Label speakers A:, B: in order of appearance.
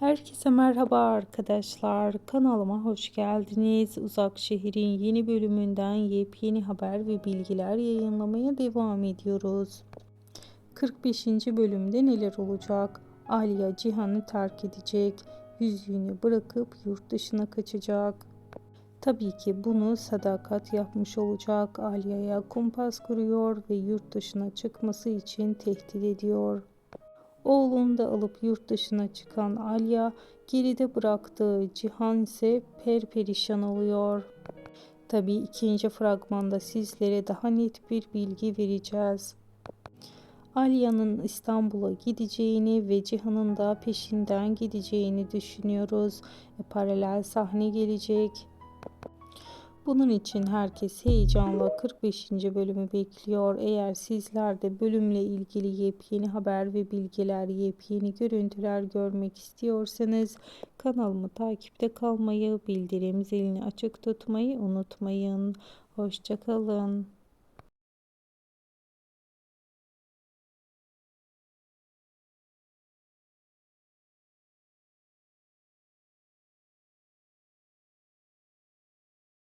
A: Herkese merhaba arkadaşlar. Kanalıma hoş geldiniz. Uzak Şehir'in yeni bölümünden yepyeni haber ve bilgiler yayınlamaya devam ediyoruz. 45. bölümde neler olacak? Aliye Cihan'ı terk edecek. Yüzüğünü bırakıp yurt dışına kaçacak. Tabii ki bunu sadakat yapmış olacak. Aliye'ye kumpas kuruyor ve yurt dışına çıkması için tehdit ediyor. Oğlunu da alıp yurt dışına çıkan Alya, geride bıraktığı Cihan ise perperişan oluyor. Tabii ikinci fragmanda sizlere daha net bir bilgi vereceğiz. Alya'nın İstanbul'a gideceğini ve Cihan'ın da peşinden gideceğini düşünüyoruz. E, paralel sahne gelecek. Bunun için herkes heyecanla 45. bölümü bekliyor. Eğer sizler de bölümle ilgili yepyeni haber ve bilgiler, yepyeni görüntüler görmek istiyorsanız kanalımı takipte kalmayı, bildirim zilini açık tutmayı unutmayın. Hoşçakalın.